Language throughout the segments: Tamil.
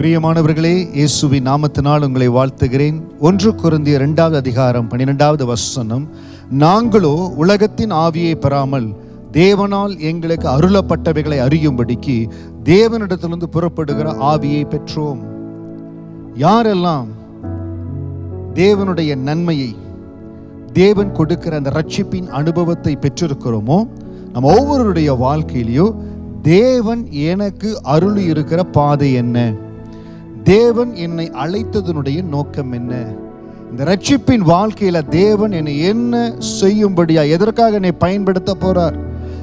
பிரியமானவர்களே இயேசுவி நாமத்தினால் உங்களை வாழ்த்துகிறேன். ஒன்று குருந்திய இரண்டாவது அதிகாரம் பன்னிரெண்டாவது வசனம். நாங்களோ உலகத்தின் ஆவியை பெறாமல் தேவனால் எங்களுக்கு அருளப்பட்டவைகளை அறியும்படிக்கு தேவனிடத்திலிருந்து புறப்படுகிற ஆவியை பெற்றோம். யாரெல்லாம் தேவனுடைய நன்மையை தேவன் கொடுக்கிற அந்த ரட்சிப்பின் அனுபவத்தை பெற்றிருக்கிறோமோ நம்ம ஒவ்வொருடைய வாழ்க்கையிலையும் தேவன் எனக்கு அருள் இருக்கிற பாதை என்ன? தேவன் என்னை அழைத்ததனுடைய நோக்கம் என்ன? இந்த ரட்சிப்பின் வாழ்க்கையில தேவன் என்னை என்ன செய்யும்படியா எதற்காக என்னை பயன்படுத்த போறார்?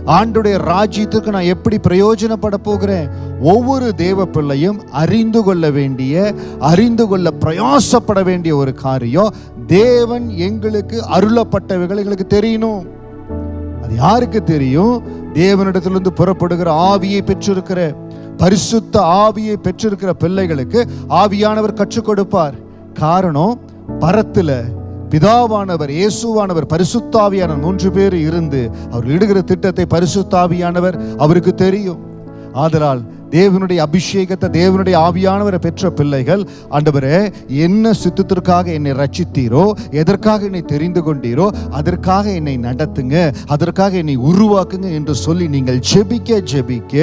ஆண்டுடைய ராஜ்யத்துக்கு நான் எப்படி பிரயோஜனப்பட போகிறேன்? ஒவ்வொரு தேவ பிள்ளையும் அறிந்து கொள்ள வேண்டிய அறிந்து கொள்ள பிரயாசப்பட வேண்டிய ஒரு காரியம் தேவன் எங்களுக்கு அருளப்பட்டவைகள் எங்களுக்கு தெரியணும். அது யாருக்கு தெரியும்? தேவனிடத்திலிருந்து புறப்படுகிற ஆவியை பெற்றிருக்கிற பரிசுத்த ஆவியை பெற்றிருக்கிற பிள்ளைகளுக்கு ஆவியானவர் கற்றுக் கொடுப்பார். காரணம் பரத்துல பிதாவானவர் இயேசுவானவர் பரிசுத்தாவியானவர் மூன்று பேர் இருந்து அவர் இடுகிற திட்டத்தை பரிசுத்தாவியானவர் அவருக்கு தெரியும். ஆதலால் தேவனுடைய அபிஷேகத்தை தேவனுடைய ஆவியானவரை பெற்ற பிள்ளைகள் ஆண்டவரே என்ன சித்தத்திற்காக என்னை ரட்சித்தீரோ எதற்காக என்னை தெரிந்து கொண்டீரோ அதற்காக என்னை நடத்துங்க அதற்காக என்னை உருவாக்குங்க என்று சொல்லி நீங்கள் ஜெபிக்க ஜெபிக்க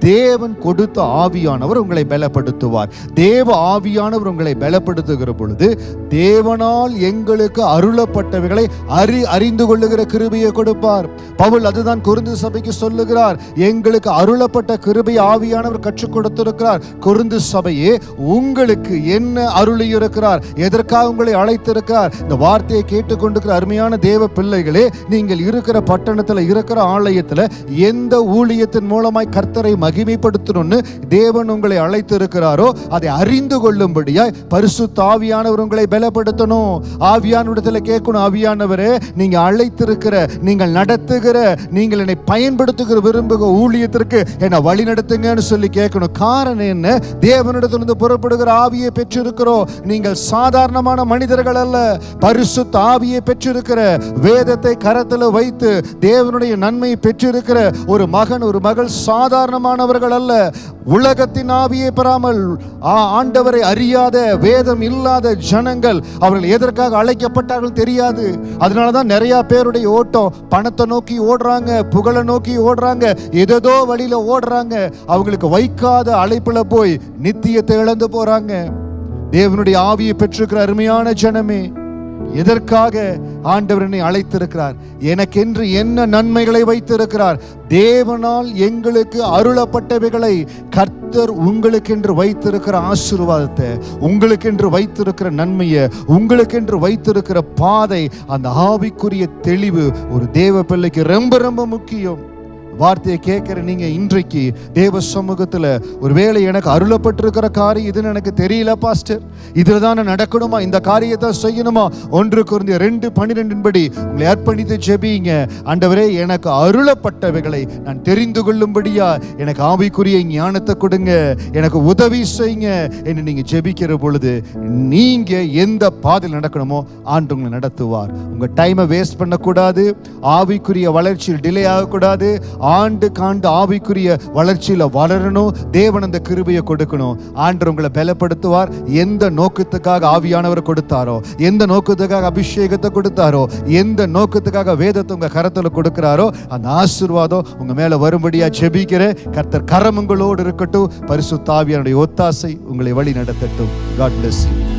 தேவன் கொடுத்த ஆவியானவர் உங்களை பலப்படுத்துவார். தேவ ஆவியானவர் உங்களை பலப்படுத்துகிற பொழுது தேவனால் எங்களுக்கு அருளப்பட்டவைகளை அறி அறிந்து கொள்ளுகிற கிருபையை கொடுப்பார். பவுல் அதுதான் குருந்து சபைக்கு சொல்லுகிறார். எங்களுக்கு அருளப்பட்ட கிருபை ஆவியானவர் கற்றுக் கொடுத்திருக்கிறார். குருந்து சபையே உங்களுக்கு என்ன அருளியிருக்கிறார்? எதற்காக உங்களை அழைத்திருக்கிறார்? இந்த வார்த்தையை கேட்டுக்கொண்டிருக்கிற அருமையான தேவ பிள்ளைகளே நீங்கள் இருக்கிற பட்டணத்தில் இருக்கிற ஆலயத்தில் எந்த ஊழியத்தின் மூலமாய் கர்த்தரை மகிமைப்படுத்தணும்னு தேவன் உங்களை அழைத்து இருக்கிறாரோ அதை அறிந்து கொள்ளும்படியாய் பரிசு தாவியானவர் உங்களை பலப்படுத்தணும். ஆவியானவரிடத்தில் கேட்கணும் ஆவியானவரே நீங்க அழைத்திருக்கிற நீங்கள் நடத்துகிற நீங்கள் என்னை பயன்படுத்துகிற விரும்புகிற ஊழியத்திற்கு என்னை வழி நடத்துங்கன்னு சொல்லி கேட்கணும். காரணம் என்ன? தேவனிடத்திலிருந்து புறப்படுகிற ஆவியை பெற்றிருக்கிறோம். நீங்கள் சாதாரணமான மனிதர்கள் அல்ல. பரிசு தாவியை பெற்றிருக்கிற வேதத்தை கரத்தில் வைத்து தேவனுடைய நன்மையை பெற்றிருக்கிற ஒரு மகன் ஒரு மகள் சாதாரணமான சாதாரணமானவர்கள் அல்ல உலகத்தின் ஆவியை பெறாமல் ஆண்டவரை அறியாத வேதம் இல்லாத ஜனங்கள் அவர்கள் எதற்காக அழைக்கப்பட்டார்கள் தெரியாது. அதனால தான் நிறைய பேருடைய ஓட்டம் பணத்தை நோக்கி ஓடுறாங்க புகழை நோக்கி ஓடுறாங்க ஏதேதோ வழியில ஓடுறாங்க. அவங்களுக்கு வைக்காத அழைப்புல போய் நித்தியத்தை இழந்து போறாங்க. தேவனுடைய ஆவியை பெற்றிருக்கிற அருமையான ஜனமே எதற்காக ஆண்டவர் என்னை அழைத்திருக்கிறார்? எனக்கென்று என்ன நன்மைகளை வைத்திருக்கிறார்? தேவனால் எங்களுக்கு அருளப்பட்டவைகளை கர்த்தர் உங்களுக்கென்று வைத்திருக்கிற ஆசீர்வாதத்தை உங்களுக்கென்று வைத்திருக்கிற நன்மையை உங்களுக்கென்று வைத்திருக்கிற பாதை அந்த ஆவிக்குரிய தெளிவு ஒரு தேவ பிள்ளைக்கு ரொம்ப ரொம்ப முக்கியம். வார்த்தையை கேட்குற நீங்கள் இன்றைக்கு தேவ சமூகத்துல ஒருவேளை எனக்கு அருளப்பட்டிருக்கிற காரியம் இதுன்னு எனக்கு தெரியல பாஸ்டர் இதில் தானே நடக்கணுமா? இந்த காரியத்தை செய்யணுமா? ஒன்று குறைந்த ரெண்டு பன்னிரெண்டின்படி உங்களை அர்ப்பணித்து ஜெபிங்க. ஆண்டவரே எனக்கு அருளப்பட்டவைகளை நான் தெரிந்து கொள்ளும்படியா எனக்கு ஆவிக்குரிய ஞானத்தை கொடுங்க. எனக்கு உதவி செய்யுங்க என்று நீங்கள் ஜெபிக்கிற பொழுது நீங்கள் எந்த பாதையில் நடக்கணுமோ ஆண்டு உங்களை நடத்துவார். உங்கள் டைமை வேஸ்ட் பண்ணக்கூடாது. ஆவிக்குரிய வளர்ச்சியில் டிலே ஆகக்கூடாது. ஆண்டு காண்டு ஆவிக்குரிய வளர்ச்சியில் வளரணும். தேவன் அந்த கிருபையை கொடுக்கணும். ஆண்டு உங்களை பலப்படுத்துவார். எந்த நோக்கத்துக்காக ஆவியானவர் கொடுத்தாரோ எந்த நோக்கத்துக்காக அபிஷேகத்தை கொடுத்தாரோ எந்த நோக்கத்துக்காக வேதத்தை உங்கள் கரத்தில் கொடுக்குறாரோ அந்த ஆசீர்வாதம் உங்கள் மேலே வரும்படியாக செபிக்கிறேன் கர்த்தர் கரம் உங்களோடு இருக்கட்டும். பரிசு ஆவியானுடைய ஒத்தாசை உங்களை வழி நடத்தட்டும். God bless you